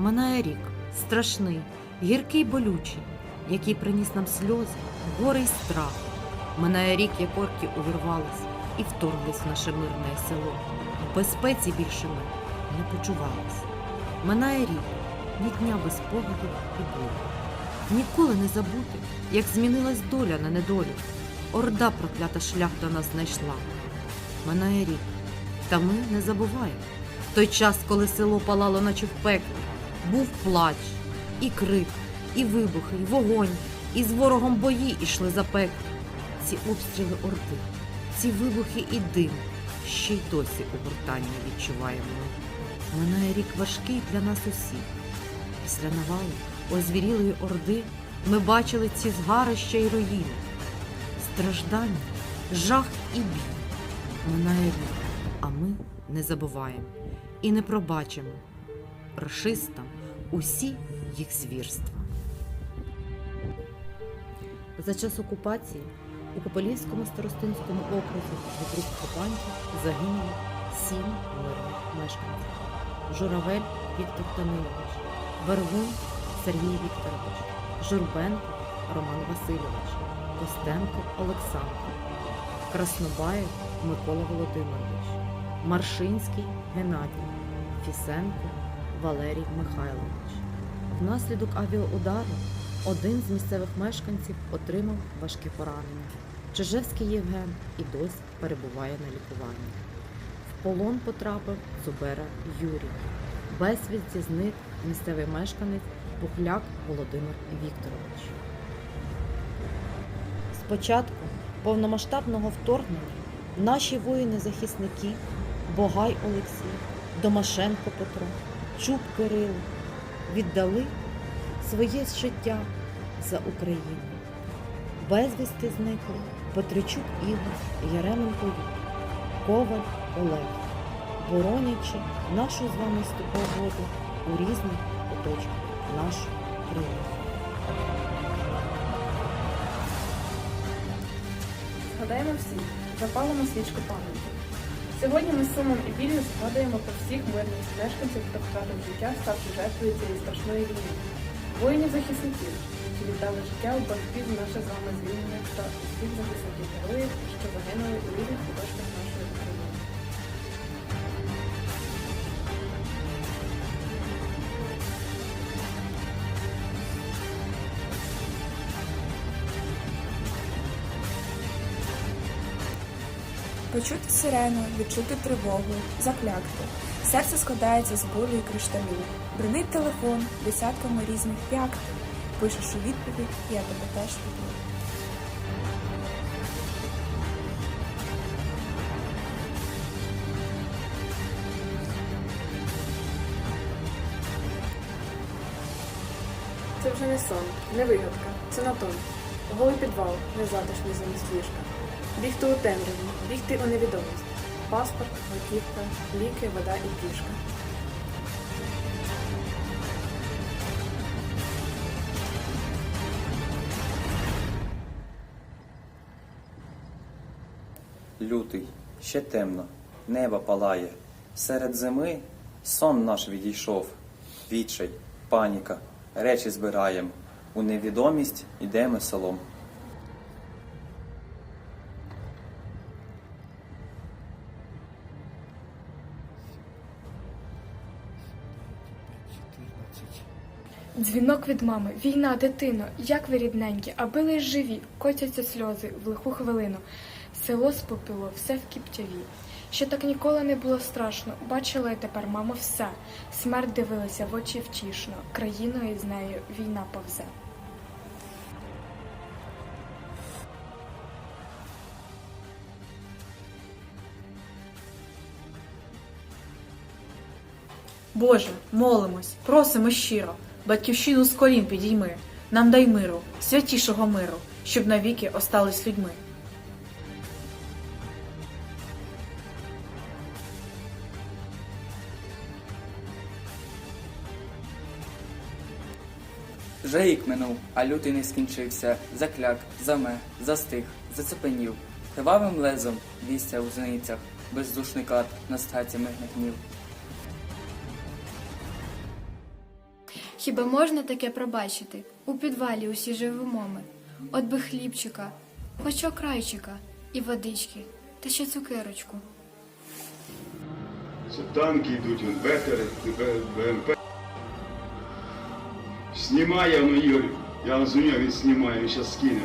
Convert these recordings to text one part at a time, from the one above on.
Минає рік, страшний, гіркий болючий, який приніс нам сльози, горе й страх. Минає рік, як орки увірвались і вторглись в наше мирне село. Безпеці більше ми не почувались. Минає рік, ні дня без поглядів і болю. Ніколи не забути, як змінилась доля на недолю. Орда проклята шлях до нас знайшла. Минає рік, та ми не забуваємо. Той час, коли село палало, наче в пеклі, був плач, і крик, і вибухи, і вогонь, і з ворогом бої ішли за пекло. Ці обстріли орди, ці вибухи і дим ще й досі у гуртанні відчуваємо. Минає рік важкий для нас усіх. Після навали озвірілої орди ми бачили ці згарища й руїни, страждання, жах і біль. Минає рік, а ми не забуваємо і не пробачимо рашистам усі їх звірства. За час окупації у Копилівському старостинському окрузі від рук окупантів загинуло сім мирних мешканців. Журавель Віктор Томилович, Вергун Сергій Вікторович, Журбенко Роман Васильович, Костенко Олександр, Краснобаєв Микола Володимирович, Маршинський Геннадій, Фісенко Валерій Михайлович. Внаслідок авіаудару один з місцевих мешканців отримав важкі поранення. Чижевський Євген і досі перебуває на лікуванні. В полон потрапив Зубера Юрій. Безвісті зник місцевий мешканець Пухляк Володимир Вікторович. Спочатку повномасштабного вторгнення наші воїни-захисники Богай Олексій, Домашенко Петро, Чуб Кирило віддали своє життя за Україну. Безвісти зникли Петричук Ігор, Яременко Юрій, Коваль Олег, боронячи нашу з вами свободу у різних куточках нашої країни. Згадаємо всі, запалимо свічку пам'яті. Сьогодні ми з сумом і біллю згадуємо про всіх мирних мешканців, хто втратив життя, ставши жертвою цієї страшної війни. Воїнів-захисників, які віддали життя у боротьбі за наше з вами звільнення та усіх захисників героїв, що загинули у різних куточках Почути сирену, відчути тривогу, заклякти. Серце складається з болю і кришталю. Бринить телефон десятками різних як. Пишеш у відповідь, я тебе теж люблю. Це вже не сон, не вигадка, це натон. Голий підвал, незатишний замість ліжка. Бігти у темряву, бігти у невідомість. Паспорт, готівка, ліки, вода і пішка. Лютий, ще темно, небо палає. Серед зими сон наш відійшов. Відчай, паніка, речі збираєм. У невідомість ідемо селом. Дзвінок від мами, війна, дитино, як ви рідненькі, аби лиш живі, котяться сльози в лиху хвилину. Село спопило, все в кіптяві. Ще так ніколи не було страшно. Бачила я тепер, мамо, все. Смерть дивилася в очі втішно. Країною з нею війна повзе. Боже, молимось, просимо щиро, батьківщину з колін підійми, нам дай миру, святішого миру, щоб навіки остались людьми. Вже рік минув, а лютий не скінчився, закляк, заме, застиг, зацепенів. Кривавим лезом вістя у зеницях, бездушний кат на статі мирних днів. Хіба можна таке пробачити? У підвалі усі живемо ми. От би хлібчика, хоч окрайчика, і водички, та ще цукерочку. Це танки йдуть, бетери, БМП. Знімає воно Ігор. Я розумію, він знімає, він зараз скине.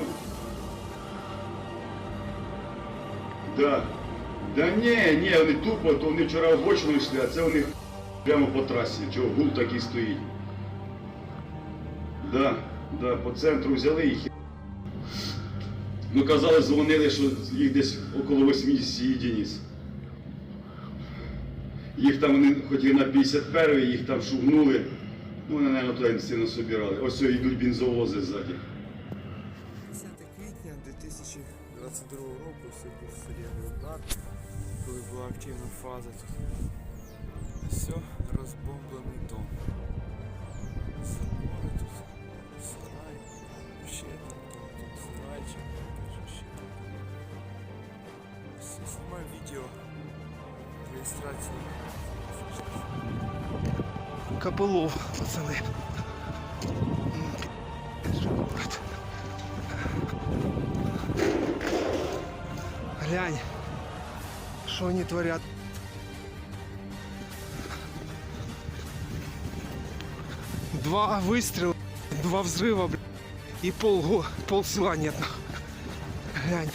Да. Да ні, ні, вони тупо, то вони вчора обочину йшли, а це у них прямо по трасі. Чого гул такий стоїть. Да, да, по центру взяли їх. Ну казали, дзвонили, що їх десь около 80 єдиниць. Їх там вони хотіли на 51-й, їх там шугнули. Ну, вони, мабуть, туди сильно собирали. Ось йдуть бензовози ззаді. 10 квітня 2022 року це був серйозний удар, коли була активна фаза. Все, розбомблений дом. реєстрації. Копылов, пацаны. Глянь, что они творят. Два выстрела, два взрыва, бля, и пол, пол села нет. нахуй. Глянь.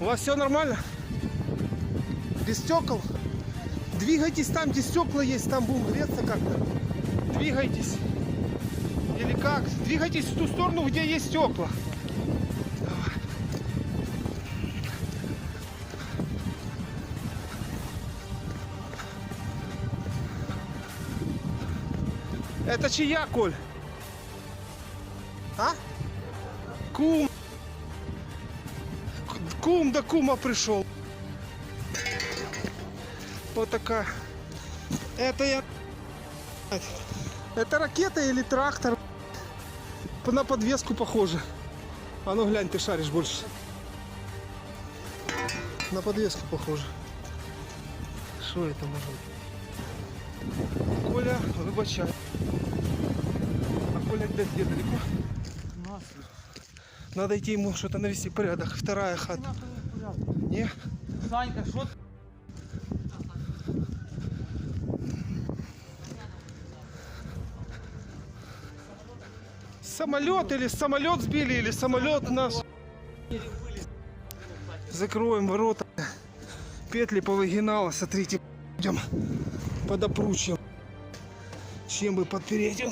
У вас все нормально? Без стекол? Двигайтесь там, где стекла есть, там будем греться как-то. Двигайтесь. Или как? Двигайтесь в ту сторону, где есть стекла. Это чья, Коль? А? Кум. Кум до кума пришел. Вот такая. Это я... Это ракета или трактор? На подвеску похоже. А ну глянь, ты шаришь больше. На подвеску похоже. Что это может быть? Коля, выбачай. А Коля где, где далеко? Надо идти ему что-то навести порядок. Вторая хата. Не? Санька, що Самолет или самолет сбили, или самолет наш. Закроем ворота. Петли повыгинала, смотрите, идем под опручьем. Чем бы подпереть?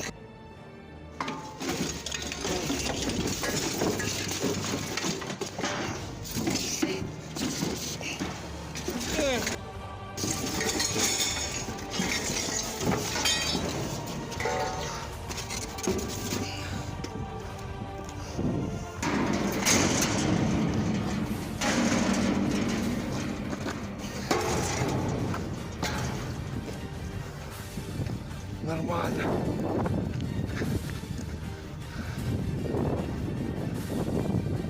Нормально.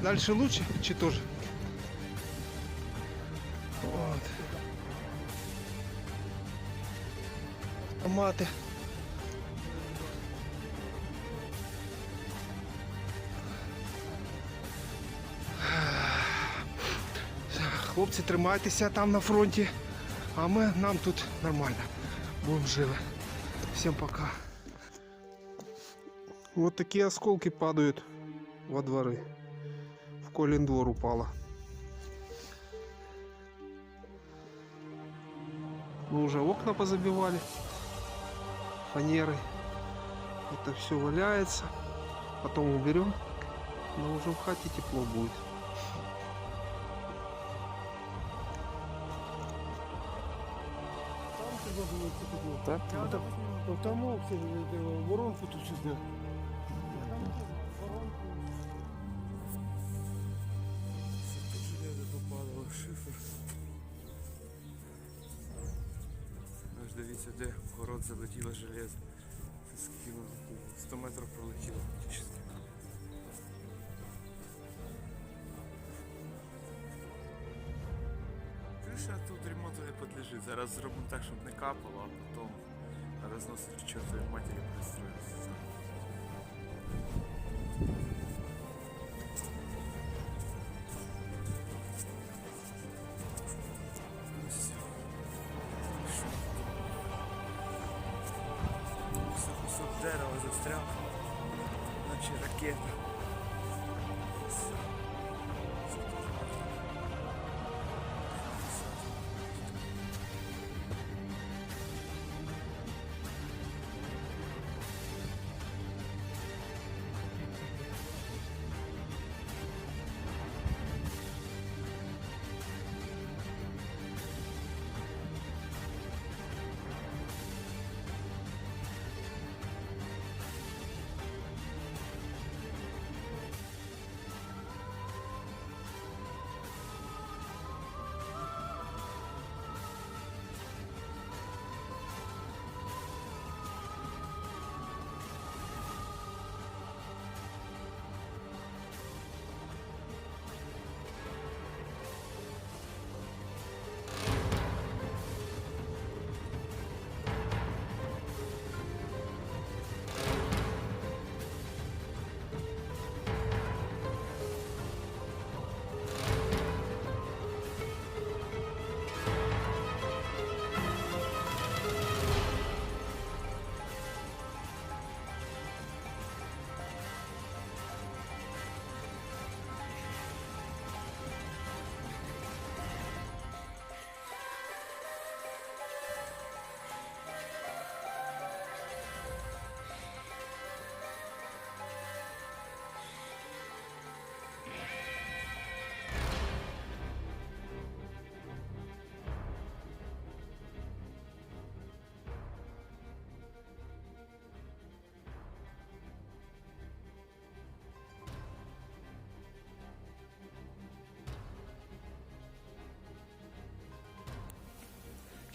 Дальше лучше, чи тоже? Вот. Томаты. Хлопці, тримайтеся там на фронті, а ми нам тут нормально. Будем живы. Всем пока. Вот такие осколки падают во дворы. В Колин двор упало. Мы уже окна позабивали фанерой. Это все валяется. Потом уберем. Но уже в хате тепло будет. Так? Там воронку тут сюди. Тут железо попадало в шифер. Аж дивіться, де в город залетіло железо. Це скільки 100 метрів пролетіло Зараз зробимо так, щоб не капало, а потім розносить к чортовій матері? Кусок дерева застряг, наче ракета.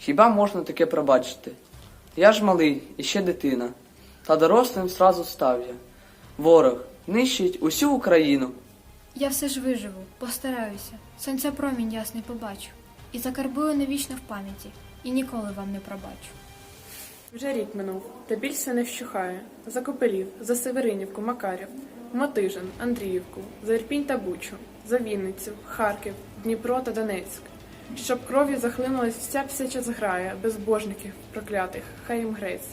Хіба можна таке пробачити? Я ж малий і ще дитина, та дорослим зразу став я. Ворог нищить усю Україну. Я все ж виживу, постараюся. Сонця промінь ясний побачу. І закарбую навічно в пам'яті, і ніколи вам не пробачу. Вже рік минув, та біль все не вщухає. За Копелів, за Северинівку, Макарів, Мотижин, Андріївку, за Ірпінь та Бучу, за Вінницю, Харків, Дніпро та Донецьк. Щоб кров'ю захлинулась вся псяча зграя, безбожників, проклятих, хай їм грець.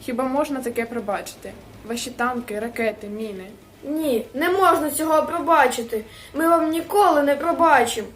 Хіба можна таке пробачити? Ваші танки, ракети, міни. Ні, не можна цього пробачити. Ми вам ніколи не пробачимо.